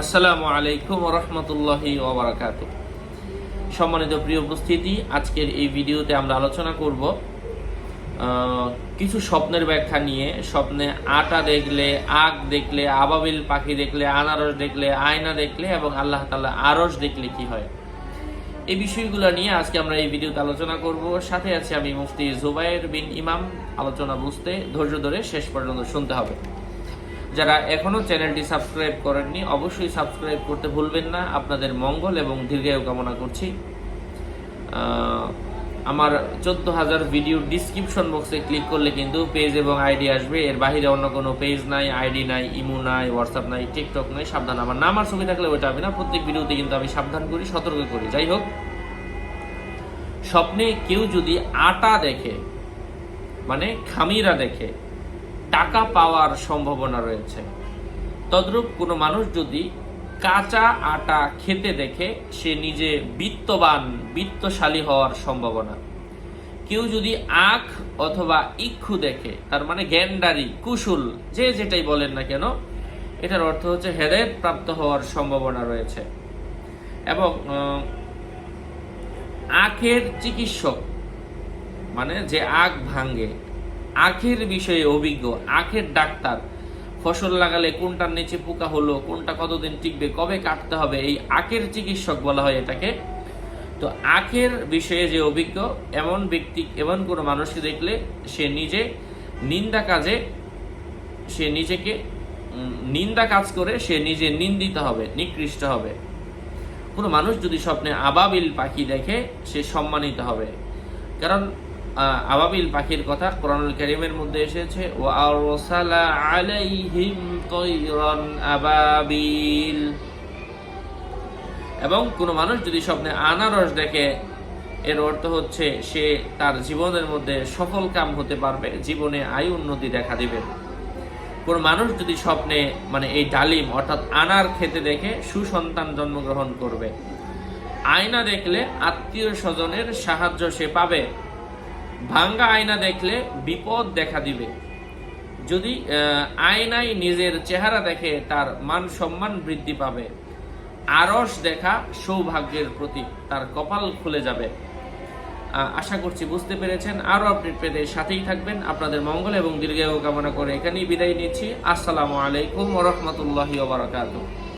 আসসালামু আলাইকুম রহমতুল্লাহি ওবরাকাত সম্মানিত প্রিয় উপস্থিতি, আজকের এই ভিডিওতে আমরা আলোচনা করব কিছু স্বপ্নের ব্যাখ্যা নিয়ে। স্বপ্নে আটা দেখলে, আগ দেখলে, আবাবিল পাখি দেখলে, আনারস দেখলে, আয়না দেখলে এবং আল্লাহ তাআলা আরস দেখলে কি হয়। এই বিষয়গুলো নিয়ে আজকে আমরা এই ভিডিওতে আলোচনা করব। সাথে আছে আমি মুফতি জুবাইর বিন ইমাম। আলোচনা বুঝতে, ধৈর্য ধরে শেষ পর্যন্ত শুনতে হবে। যারা এখনও চ্যানেলটি সাবস্ক্রাইব করেননি, অবশ্যই সাবস্ক্রাইব করতে ভুলবেন না। আপনাদের মঙ্গল এবং দীর্ঘায়ু কামনা করছি। আমার চোদ্দ হাজার ভিডিও ডিসক্রিপশন বক্সে ক্লিক করলে কিন্তু পেজ এবং আইডি আসবে। এর বাইরে অন্য কোনো পেজ নাই আইডি নাই ইমো নাই হোয়াটসঅ্যাপ নাই টিকটক নাই, সাবধান। আমার নাম আর ছবি থাকলে ওইটা হবে না, প্রত্যেক ভিডিওতে কিন্তু আমি সাবধান করি, সতর্ক করি। যাই হোক, স্বপ্নে কেউ যদি আটা দেখে মানে খামিরা দেখে টাকা পাওয়ার সম্ভাবনা রয়েছে। তদ্রূপ কোনো মানুষ যদি কাঁচা আটা খেতে দেখে, সে নিজে বিত্তবান, বিত্তশালী হওয়ার সম্ভাবনা। কেউ যদি আখ অথবা ইক্ষু দেখে, তার মানে গ্যান্ডারি কুশুল, যে যেটাই বলেন না কেন, এটার অর্থ হচ্ছে হেদায়ত প্রাপ্ত হওয়ার সম্ভাবনা রয়েছে। এবং আখের চিকিৎসক মানে যে আখ ভাঙ্গে আখের বিষয়ে অভিজ্ঞ, আখের ডাক্তার। ফসল লাগালে কোনটার নিচে পোকা হলো, কোনটা কতদিন টিকবে, কবে কাটতে হবে, এই আখের চিকিৎসক বলা হয় এটাকে। তো আখের বিষয়ে যে অভিজ্ঞ, এমন ব্যক্তি, এমন কোনো মানুষকে দেখলে সে নিজে নিন্দা কাজে, সে নিজেকে নিন্দা কাজ করে সে নিজে নিন্দিত হবে, নিকৃষ্ট হবে। কোনো মানুষ যদি স্বপ্নে আবাবিল পাখি দেখে, সে সম্মানিত হবে। কারণ আবাবিল পাখির কথা কোরআনুল কারীমের মধ্যে এসেছে ও আরসালা আলাইহিম তৈরন আবাবিল। এবং কোনো মানুষ যদি স্বপ্নে আনারস দেখে, এর অর্থ হচ্ছে সে তার জীবনের মধ্যে সফল কাম হতে পারবে, জীবনে আয় উন্নতি দেখা দিবে। কোন মানুষ যদি স্বপ্নে মানে এই ডালিম, অর্থাৎ আনার খেতে দেখে সুসন্তান জন্মগ্রহণ করবে, আয়না দেখলে আত্মীয় স্বজনের সাহায্য সে পাবে ভাঙ্গা আয়না দেখলে বিপদ দেখা দিবে। যদি আয়নায় নিজের চেহারা দেখে তার মান সম্মান বৃদ্ধি পাবে আরস দেখা সৌভাগ্যের প্রতীক, তার কপাল খুলে যাবে। আশা করছি বুঝতে পেরেছেন। আরও আপডেট পেতে সাথেই থাকবেন। আপনাদের মঙ্গল এবং দীর্ঘায়ু কামনা করে এখানেই বিদায় নিচ্ছি। আসসালামু আলাইকুম ওরহমতুল্লাহি ওবরাকাতুহ